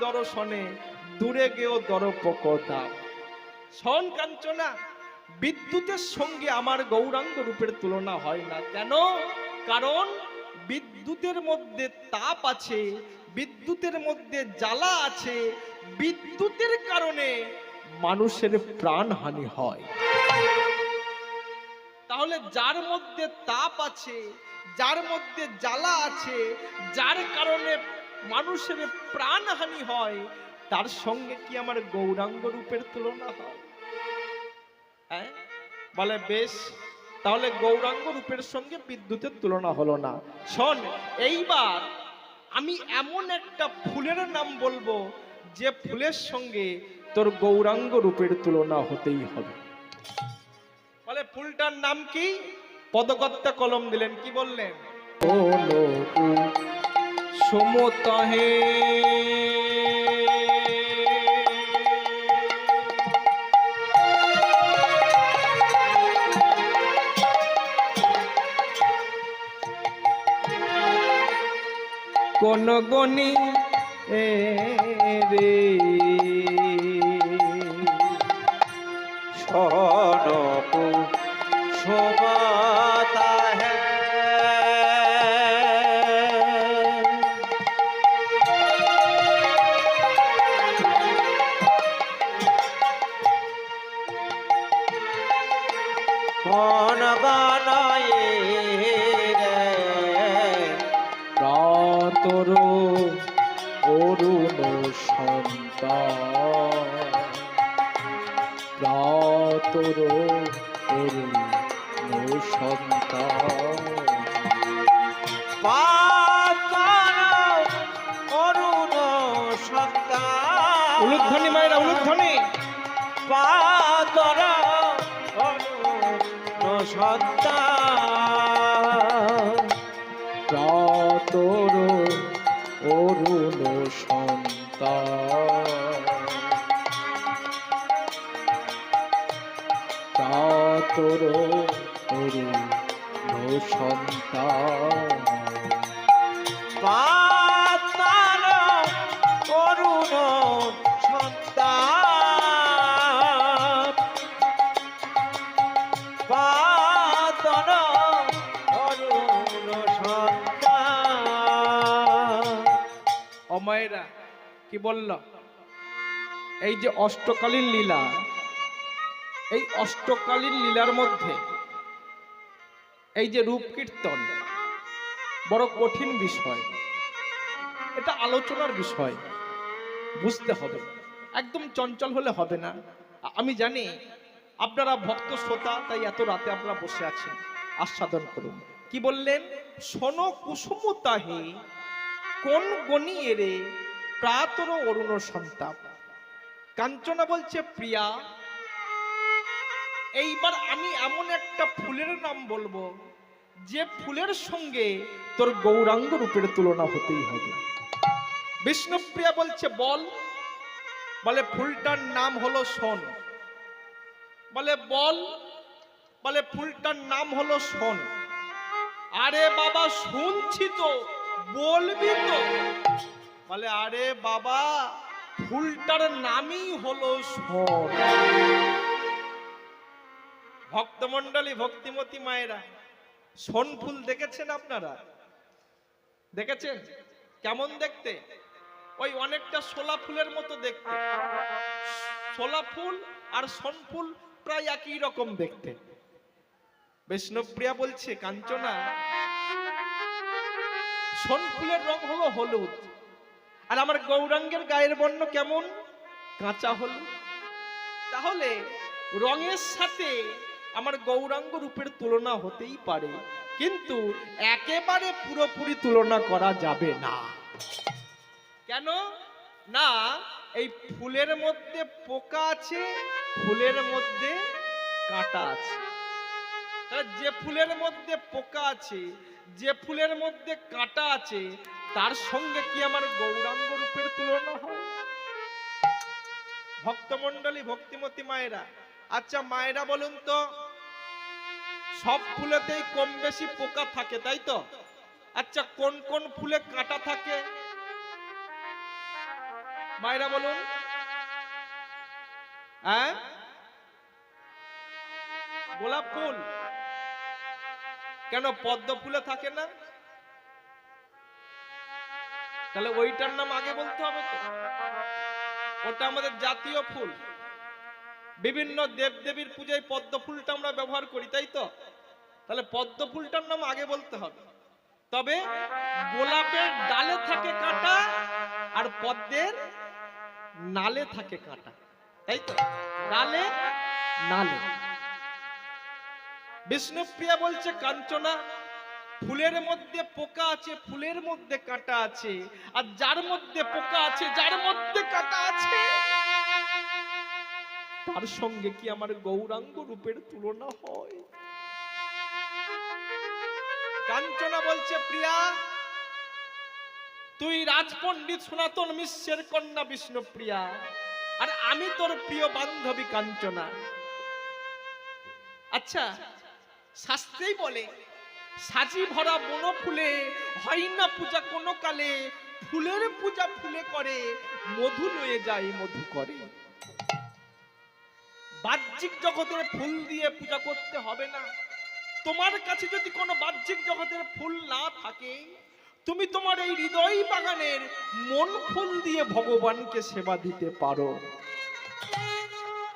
দর্শনে, দূরে গেও দরপকতা। শোন কাঞ্চনা, বিদ্যুতের সঙ্গে আমার গৌরাঙ্গ রূপের তুলনা হয় না। কেন? কারণ বিদ্যুতের মধ্যে তাপ আছে, বিদ্যুতের মধ্যে জ্বালা আছে, বিদ্যুতের কারণে মানুষের প্রাণহানি হয়। তাহলে যার মধ্যে তাপ আছে, যার মধ্যে জ্বালা আছে, যার কারণে মানুষের প্রাণহানি হয়, তার সঙ্গে কি আমার গৌরাঙ্গ রূপের তুলনা হয়? হ্যাঁ? বলে, বেশ, তাহলে গৌরাঙ্গ রূপের সঙ্গে বিদ্যুতের তুলনা হলো না। শোন, এইবার আমি এমন একটা ফুলের নাম বলব, যে ফুলের সঙ্গে তোর গৌরাঙ্গ রূপের তুলনা হতেই হবে। বলে, ফুলটার নাম কি? পদকর্তা কলম দিলেন, কি বললেন? সমতাহে কোন গনি রে প্রাতর অরুণ সন্তান। প্রাতর অরুণ সন্তান। অরুণ সন্তান। উলুধ্বনি মায়েরা উলুধ্বনি। পাতর অরুণ সন্তান। প্রাতর অরুণ সন্তান। সন্তান। পাতার কি বলল? এই যে অষ্টকালীন লীলা, এই অষ্টকালীন লীলার মধ্যে, এই যে রূপ কীর্তন, বড় কঠিন বিষয়। এটা আলোচনার বিষয়। বুঝতে হবে। একদম চঞ্চল হলে হবে না। আমি জানি আপনারা ভক্ত শ্রোতা, তাই এত রাতে আপনারা বসে আছেন। আস্বাদন করুন। কি বললেন? শোনো কুসুমতাহে, কোন গণি এরে প্রাতর অরুণ সন্তাপ। কাঞ্চনা বলছে, প্রিয়া, এইবার আমি এমন একটা ফুলের নাম বলব, যে ফুলের সঙ্গে তোর গৌরাঙ্গ রূপের তুলনা হতেই হবে। বিষ্ণুপ্রিয়া বলছে, বল। বলে, ফুলটার নাম হলো সোন বলে, বল। বলে, ফুলটার নাম হলো সোন আরে বাবা, শুনছি তো, বলবি তো। বলে, আরে বাবা, ফুলটার নামই হলো সোন ভক্তমন্ডলী ভক্তিমতী মায়েরা সোন ফুল দেখেছেন আপনারা? দেখেছেন? কেমন দেখতে? ওই অনেকটা শোলা ফুলের মতো দেখতে। শোলা ফুল আর সোন ফুল প্রায় একই রকম দেখতে। বৈষ্ণবপ্রিয়া বলছে, কাঞ্চনা সোন ফুলের রং হলো হলুদ। আর আমার গৌরাঙ্গের গায়ের বর্ণ কেমন? কাঁচা হলুদ। তাহলে রঙের সাথে আমার গৌরাঙ্গ রূপের তুলনা হতেই পারে। কিন্তু একেবারে পুরোপুরি তুলনা করা যাবে না। কেন? না, এই ফুলের মধ্যে পোকা আছে, ফুলের মধ্যে কাঁটা আছে। যে ফুলের মধ্যে পোকা আছে, যে ফুলের মধ্যে কাঁটা আছে তার সঙ্গে কি আমার গৌরাঙ্গ রূপের তুলনা হয়? ভক্তমন্ডলী ভক্তিমতী মায়েরা আচ্ছা মায়েরা বলুন তো, সব ফুলেতেই কম বেশি পোকা থাকে, তাই তো? আচ্ছা কোন কোন ফুলে কাঁটা থাকে? মায়েরা বলুন। হ্যাঁ? গোলাপ ফুল? কেন পদ্ম ফুলে থাকে না? তাহলে ওইটার নাম আগে বলতে হবে তো। ওটা আমাদের জাতীয় ফুল। বিভিন্ন দেবদেবীর পূজায় পদ্ম ফুলটা আমরা ব্যবহার করি, তাই তো? তাহলে পদ্ম ফুলটার নাম আগে বলতে হবে। তবে গোলাপের ডালে থাকে কাঁটা আর পদ্মের নালে থাকে কাঁটা, তাই তো? ডালে, নালে। বিষ্ণুপ্রিয়া বলছে, কাঞ্চনা। ফুলের মধ্যে পোকা আছে, ফুলের মধ্যে কাঁটা আছে, আর যার মধ্যে পোকা আছে, যার মধ্যে কাঁটা আছে, তার সঙ্গে কি আমার গৌরাঙ্গ রূপের তুলনা হয়? কাঞ্চনা বলছে, প্রিয়া, তুই রাজপণ্ডিত সনাতন মিশ্রের কন্যা বিষ্ণুপ্রিয়া আর আমি তোর প্রিয় বান্ধবী কাঞ্চনা। আচ্ছা শাস্ত্রেই বলে সাজি ভরা বন ফুলে হয় না পূজা কোনো কালে? ফুলের পূজা ফুলে করে, মধু লয়ে যায়, মধু করে। বাহ্যিক জগতের ফুল দিয়ে পূজা করতে হবে না। তোমার কাছে যদি কোনো বাহ্যিক জগতের ফুল না থাকে, তুমি তোমার এই হৃদয় বাগানের মন ফুল দিয়ে ভগবানকে সেবা দিতে পারো।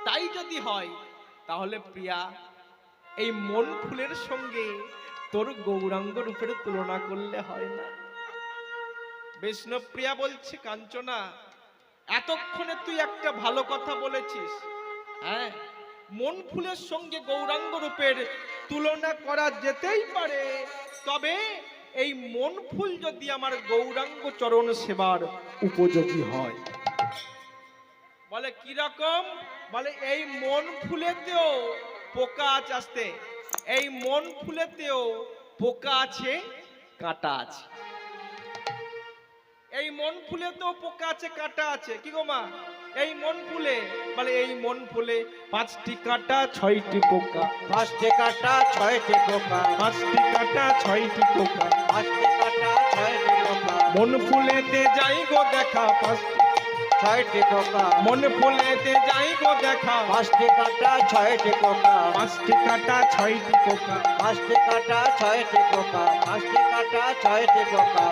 তাই যদি হয়, তাহলে প্রিয়া, এই মন ফুলের সঙ্গে তোর গৌরাঙ্গ রূপের তুলনা করলে হয় না। বিষ্ণুপ্রিয়া বলছে, কাঞ্চনা, এতক্ষণে তুই একটা ভালো কথা বলেছিস। হ্যাঁ মন ফুলের সঙ্গে গৌরাঙ্গ রূপের তুলনা করা যেতেই পারে। তবে এই মন ফুল যদি আমার গৌরাঙ্গ চরণ সেবার উপযোগী হয়। বলে, কীরকম? বলে, এই মন ফুলেতেও পোকা আছে আসতে। এই মন ফুলেতেও পোকা আছে কাঁটা আছে। এই মন ফুলেতেও পোকা আছে কাঁটা আছে। কি গো মা? এই মন ফুলে বলে এই মন ফুলে পাঁচটি কাঁটা ছয়টি পোকা। পাঁচটি কাটা ছয়টি পোকা। পাঁচটি কাঁটা ছয়টি পোকা। পাঁচটি কাটা ছয়টি পোকা। মন ফুলেতে যাই গো দেখা পাঁচটি ছয়টি পোকা মন ফুলেতে যাই গো দেখা। পাঁচটি কাটা ছয়টি পোকা পাঁচটি কাঁটা ছয়টি পোকা পাঁচটি কাটা ছয়টি পোকা পাঁচটি কাটা ছয়টি পোকা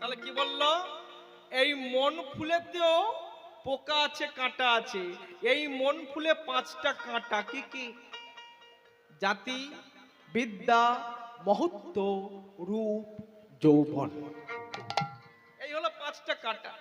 তাহলে কি বলল? এই মন ফুলেতেও পোকা আছে কাঁটা আছে। এই মন ফুলে পাঁচটা কাঁটা কি কি? জাতি বিদ্যা মহত্ব রূপ যৌবন। এই হলো পাঁচটা কাঁটা।